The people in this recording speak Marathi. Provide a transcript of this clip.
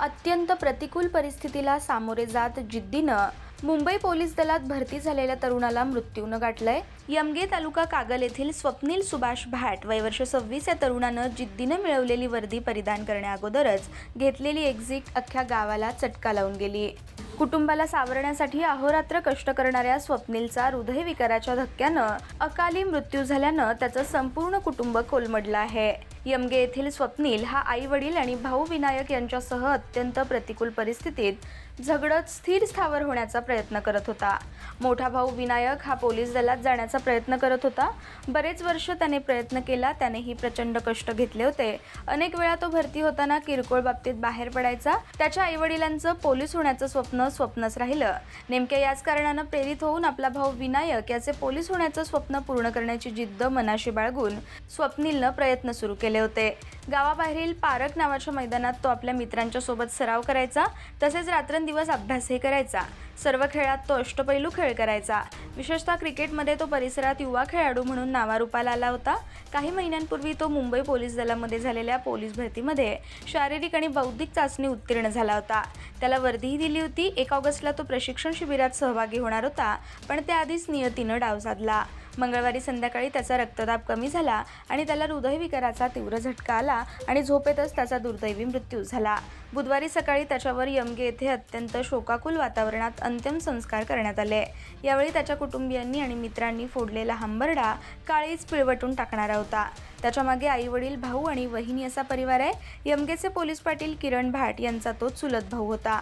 अत्यंत प्रतिकूल परिस्थितीला सामोरे जात जिद्दीनं मुंबई पोलीस दलात भरती झालेल्या तरुणाला मृत्यूनं गाठलंय. यमगे तालुका कागल येथील स्वप्नील सुभाष भाट वय वर्ष सव्वीस या तरुणानं जिद्दीनं मिळवलेली वर्दी परिधान करण्याअगोदरच घेतलेली एक्झिट अख्ख्या गावाला चटका लावून गेली. कुटुंबाला सावरण्यासाठी अहोरात्र कष्ट करणाऱ्या स्वप्नीलचा हृदयविकाराच्या धक्क्यानं अकाली मृत्यू झाल्यानं त्याचं संपूर्ण कुटुंब कोलमडलं आहे. यमगे येथील स्वप्नील हा आई वडील आणि भाऊ विनायक यांच्यासह अत्यंत प्रतिकूल परिस्थितीत झगडत स्थिर स्थावर होण्याचा प्रयत्न करत होता. मोठा भाऊ विनायक हा पोलीस दलात जाण्याचा प्रयत्न करत होता. बरेच वर्ष त्याने प्रयत्न केला त्यानेही प्रचंड कष्ट घेतले होते. अनेक वेळा तो भरती होताना किरकोळ बाबतीत बाहेर पडायचा. त्याच्या आईवडिलांचं पोलीस होण्याचं स्वप्न स्वप्नच राहिलं. नेमक्या याच कारणानं प्रेरित होऊन आपला भाऊ विनायक याचे पोलीस होण्याचं स्वप्न पूर्ण करण्याची जिद्द मनाशी बाळगून स्वप्नीलनं प्रयत्न सुरू केले. होते. गावाबाहेरील पारक नावाच्या मैदानात तो आपल्या मित्रांच्या सोबत सराव करायचा तसेच रात्रंदिवस अभ्यासही करायचा. सर्व खेळात तो अष्टपैलू खेळ करायचा. विशेषतः क्रिकेटमध्ये तो परिसरात युवा खेळाडू म्हणून नावारूपाला आला होता. काही महिन्यांपूर्वी तो मुंबई पोलीस दलामध्ये झालेल्या पोलीस भरतीमध्ये शारीरिक आणि बौद्धिक चाचणी उत्तीर्ण झाला होता. त्याला वर्दीही दिली होती. एक ऑगस्टला तो प्रशिक्षण शिबिरात सहभागी होणार होता पण त्याआधीच नियतीनं डाव साधला. मंगळवारी संध्याकाळी त्याचा रक्तदाब कमी झाला आणि त्याला हृदयविकाराचा तीव्र झटका आला आणि झोपेतच त्याचा दुर्दैवी मृत्यू झाला. बुधवारी सकाळी त्याच्यावर यमगे येथे अत्यंत शोकाकुल वातावरणात अंतिम संस्कार करण्यात आले. यावेळी त्याच्या कुटुंबियांनी आणि मित्रांनी फोडलेला हंबरडा काळीच पिळवटून टाकणारा होता. त्याच्यामागे आई वडील भाऊ आणि वहिनी असा परिवार आहे. यमगेचे पोलीस पाटील किरण भाट यांचा तो चुलत भाऊ होता.